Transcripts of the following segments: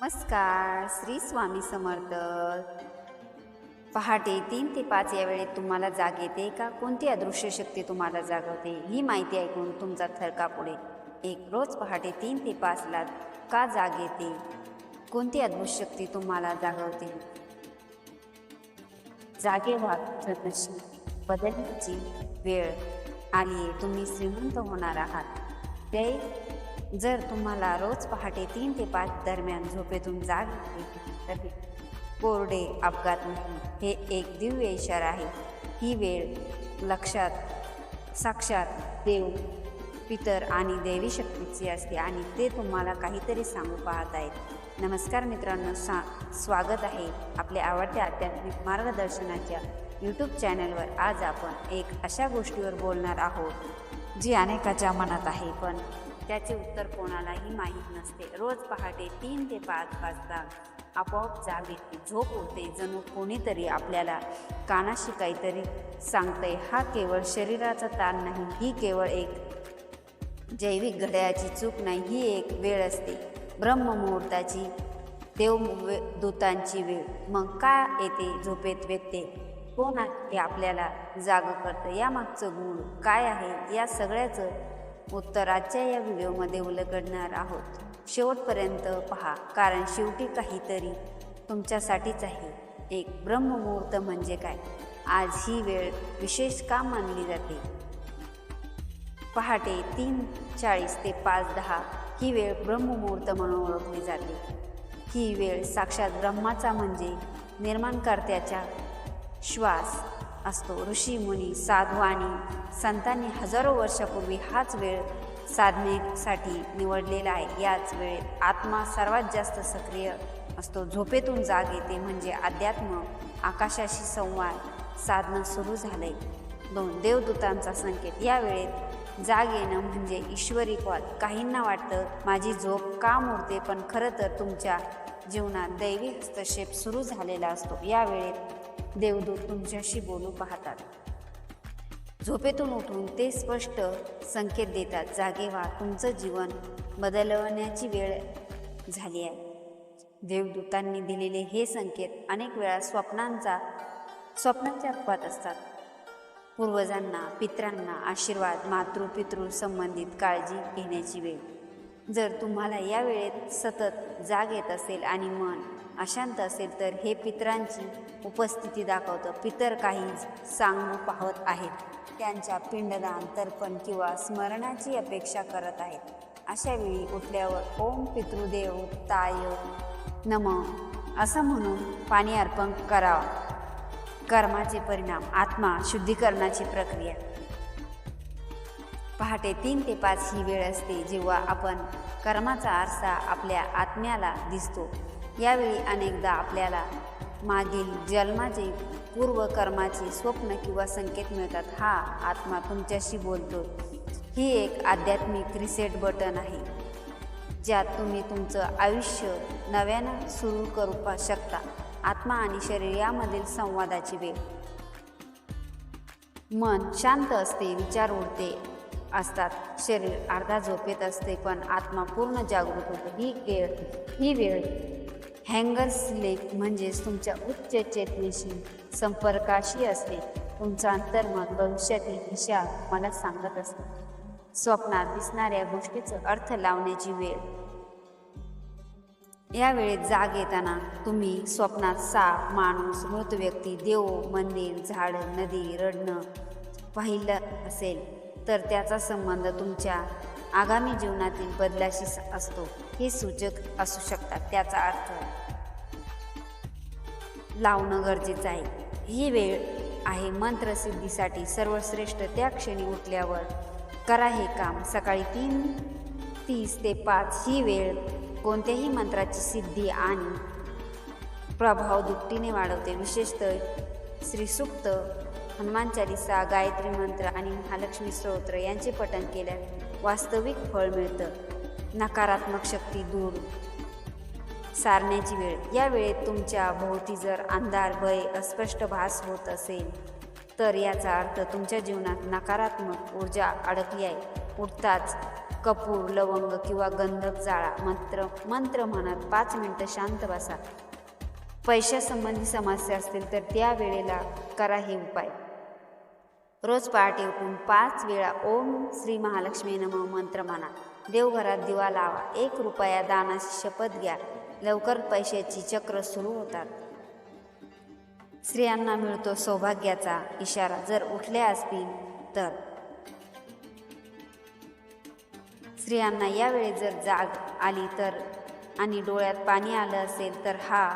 नमस्कार श्री स्वामी समर्थ. पहाटे तीन ते पाच या वेळेत तुम्हाला जाग येते का? कोणती अदृश्य शक्ती तुम्हाला जागवते? ही माहिती ऐकून तुमचा थरका पुढे एक रोज पहाटे तीन ते पाचला का जाग येते? कोणती अद्भुत शक्ती तुम्हाला जागवते? जागे व्हा बदलण्याची वेळ आली आहे. तुम्ही श्रीमंत होणार आहात. ते जर तुम्हाला रोज पहाटे तीन ते पाच दरम्यान झोपेतून जाग येते कोरडे अपघात नाही. हे एक दिव्य इशारा आहे. ही वेळ लक्षात साक्षात देव पितर आणि देवी शक्तीची असते आणि ते तुम्हाला काहीतरी सांगू पाहत आहेत. नमस्कार मित्रांनो सा स्वागत आहे आपल्या आवडत्या आध्यात्मिक मार्गदर्शनाच्या यूट्यूब चॅनलवर आज आपण एक अशा गोष्टीवर बोलणार आहोत जी अनेकाच्या मनात आहे. पण त्याचे उत्तर कोणालाही माहीत नसते. रोज पहाटे तीन ते पाच वाजता आपोआप जाग येते झोप होते. जणू कोणीतरी आपल्याला कानाशी काहीतरी सांगते हा केवळ शरीराचा ताण नाही ही केवळ एक जैविक घड्याळाची चूक नाही ही एक वेळ असते. ब्रह्ममुहूर्ताची देव वे- दूतांची वेळ. मग का येते झोपेत व्यक्ते कोण आहे ते आपल्याला जाग करतं? यामागचं गुण काय आहे? या सगळ्याचं उत्तर आजच्या या व्हिडिओमध्ये उलगडणार आहोत. शेवटपर्यंत पहा कारण शेवटी काहीतरी तुमच्यासाठीच आहे. एक ब्रह्ममुहूर्त म्हणजे काय? आज ही वेळ विशेष का मानली जाते? पहाटे तीन चाळीस ते पाच दहा ही वेळ ब्रह्ममुहूर्त म्हणून ओळखली जाते. ही वेळ साक्षात ब्रह्माचा म्हणजे निर्माणकर्त्याचा श्वास. असतो. ऋषी मुनी साधू आणि संतांनी हजारो वर्षापूर्वी हाच वेळ साधनेसाठी निवडलेला आहे. याच वेळेत आत्मा सर्वात जास्त सक्रिय असतो. झोपेतून जाग येते. म्हणजे अध्यात्म आकाशाशी संवाद साधनं सुरू झालंय. दोन देवदूतांचा संकेत. या वेळेत जाग येणं म्हणजे ईश्वरी कॉल काहींना वाटतं माझी झोप का मोडते? पण खरं तर तुमच्या जीवनात दैवी हस्तक्षेप सुरू झालेला असतो. या वेळेत देवदूत तुमच्याशी बोलू पाहतात. झोपेतून उठून ते स्पष्ट संकेत देतात जागे व्हा तुमचं जीवन बदलवण्याची वेळ झाली आहे. देवदूतांनी दिलेले हे संकेत अनेक वेळा स्वप्नांचा स्वप्नांच्या रूपात असतात. पूर्वजांना पित्रांना आशीर्वाद मातृ पितृ संबंधित काळजी घेण्याची वेळ. जर तुम्हाला या वेळेत सतत जाग येत असेल आणि मन अशांत असेल तर हे पितरांची उपस्थिती दाखवतं. पितर काही सांगू पाहत आहेत. त्यांच्या पिंडदान तर्पण किंवा स्मरणाची अपेक्षा करत आहेत. अशा वेळी उठल्यावर ओम पितृदेव ताय नम. असं म्हणून पाणी अर्पण करावं. कर्माचे परिणाम आत्मा शुद्धीकरणाची प्रक्रिया. पहाटे तीन ते पाच ही वेळ असते जेव्हा आपण कर्माचा आरसा आपल्या आत्म्याला दिसतो. यावेळी अनेकदा आपल्याला मागील जन्माचे पूर्वकर्माचे स्वप्न किंवा संकेत मिळतात. हा आत्मा तुमच्याशी बोलतो. ही एक आध्यात्मिक रिसेट बटन आहे. ज्यात तुम्ही तुमचं आयुष्य नव्यानं सुरू करू पा शकता. आत्मा आणि शरीर यामधील संवादाची वेळ. मन शांत असते विचार उडते. असतात. शरीर अर्धा झोपेत असते पण आत्मा पूर्ण जागृत होतो. ही वेळ ही वेळ हँगर्स लेक म्हणजेच तुमच्या उच्च चेतनेशी संपर्काशी असते. तुमचा अंतर्मन भविष्यातील दिशा मला सांगत असते. स्वप्नात दिसणाऱ्या गोष्टीचं अर्थ लावण्याची वेळ. या वेळेत जाग येताना तुम्ही स्वप्नात साप माणूस मृत व्यक्ती देव मंदिर झाड नदी रडणं पाहिलं असेल. तर त्याचा संबंध तुमच्या आगामी जीवनातील बदलाशी असतो हे सूचक असू शकतात त्याचा अर्थ लावणं गरजेचं आहे. ही वेळ आहे मंत्रसिद्धीसाठी. सर्वश्रेष्ठ त्या क्षणी उठल्यावर करा हे काम. सकाळी तीन तीस ते पाच ही वेळ कोणत्याही मंत्राची सिद्धी आणि प्रभाव दुपटीने वाढवते. विशेषतः श्रीसुक्त हनुमान चालिसा गायत्री मंत्र आणि महालक्ष्मी स्तोत्र यांचे पठण केल्यास वास्तविक फळ मिळतं. नकारात्मक शक्ती दूर. सारण्याची वेळ. या वेळेत तुमच्या भोवती जर अंधार भय अस्पष्ट भास होत असेल तर याचा अर्थ तुमच्या जीवनात नकारात्मक ऊर्जा अडकली आहे. उठताच कपूर लवंग किंवा गंधक जाळा मंत्र मंत्र म्हणत पाच मिनटं शांत बसा. पैशासंबंधी समस्या असतील तर त्या वेळेला करा हे उपाय. रोज पहाटे उठून पाच वेळा ओम श्री महालक्ष्मी नम मंत्र म्हणा. देवघरात दिवा लावा एक रुपया दानाची शपथ घ्या. लवकर पैशाची चक्र सुरू होतात. स्त्रियांना मिळतो सौभाग्याचा इशारा. जर उठले असतील तर. स्त्रियांना यावेळी जर जाग आली तर आणि डोळ्यात पाणी आलं असेल तर हा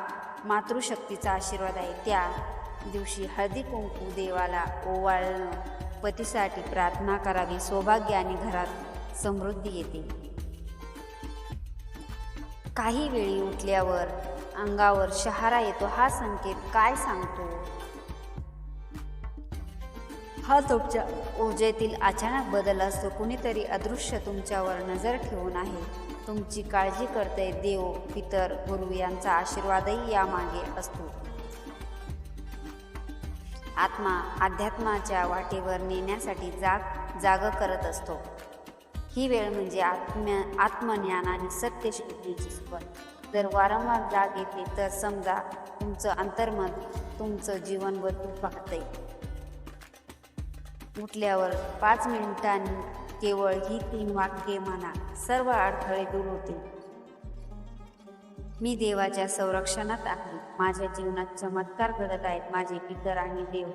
मातृशक्तीचा आशीर्वाद आहे. त्या दिवशी हळदी कुंकू देवाला ओवाळणं पतीसाठी प्रार्थना करावी सौभाग्य आणि घरात समृद्धी येते. काही वेळी उठल्यावर अंगावर शहारा येतो हा संकेत काय सांगतो? हा तुमच्या ऊर्जेतील अचानक बदल असतो कुणीतरी अदृश्य तुमच्यावर नजर ठेवून आहे. तुमची काळजी करते देव पितर गुरु यांचा आशीर्वादही यामागे असतो. आत्मा अध्यात्माच्या वाटेवर नेण्यासाठी जाग जाग करत असतो. ही वेळ म्हणजे आत्म्य आत्मज्ञान आणि सत्यशक्तीची सुरुवात जर वारंवार जाग येते तर समजा तुमचं अंतर्मन तुमचं जीवन बदलून पाहते उठल्यावर पाच मिनिटांनी केवळ ही तीन वाक्ये म्हणा सर्व अडथळे दूर होतील. मी देवाच्या संरक्षणात आहे. माझ्या जीवनात चमत्कार घडत आहेत. माझे पितर आणि देव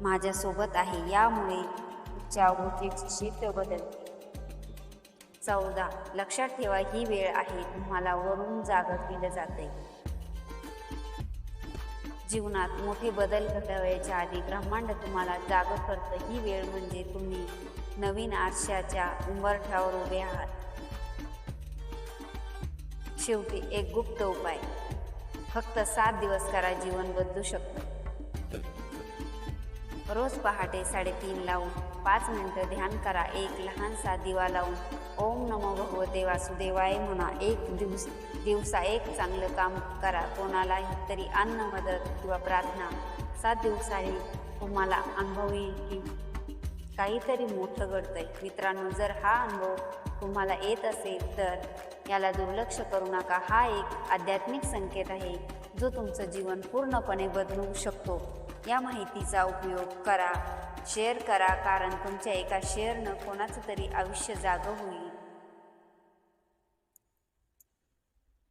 माझ्यासोबत आहे. यामुळे तुमच्या ऊर्जेचे क्षेत्र बदलते. चौदा. लक्षात ठेवा ही वेळ आहे. तुम्हाला वरून जागर केलं जाते जीवनात मोठे बदल घडवायच्या आधी ब्रह्मांड तुम्हाला जागर करतं. ही वेळ म्हणजे तुम्ही नवीन आरशाच्या उंबरठ्यावर उभे आहात. शेवटी एक गुप्त उपाय. फक्त सात दिवस करा जीवन बदलू शकतं. रोज पहाटे साडेतीन लावून पाच मिनटं ध्यान करा एक लहानसा दिवा लावून. ओम नमो भगवते वासुदेवाय म्हणा एक दिवस दिवसा एक चांगलं काम करा. कोणालाही तरी अन्न मदत किंवा प्रार्थना सात दिवसाही तुम्हाला अनुभव येईल की काहीतरी मोठं घडतंय. मित्रांनो जर हा अनुभव तुम्हाला येत असेल तर याला दुर्लक्ष करू नका. हा एक आध्यात्मिक संकेत आहे जो तुमचं जीवन पूर्णपणे बदलू शकतो. या माहितीचा उपयोग करा. शेअर करा कारण तुमच्या एका शेअरनं कोणाचं तरी आयुष्य जागं होईल.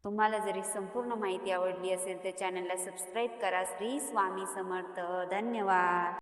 तुम्हाला जरी संपूर्ण माहिती आवडली असेल तर चॅनलला सबस्क्राईब करा. श्री स्वामी समर्थ. धन्यवाद.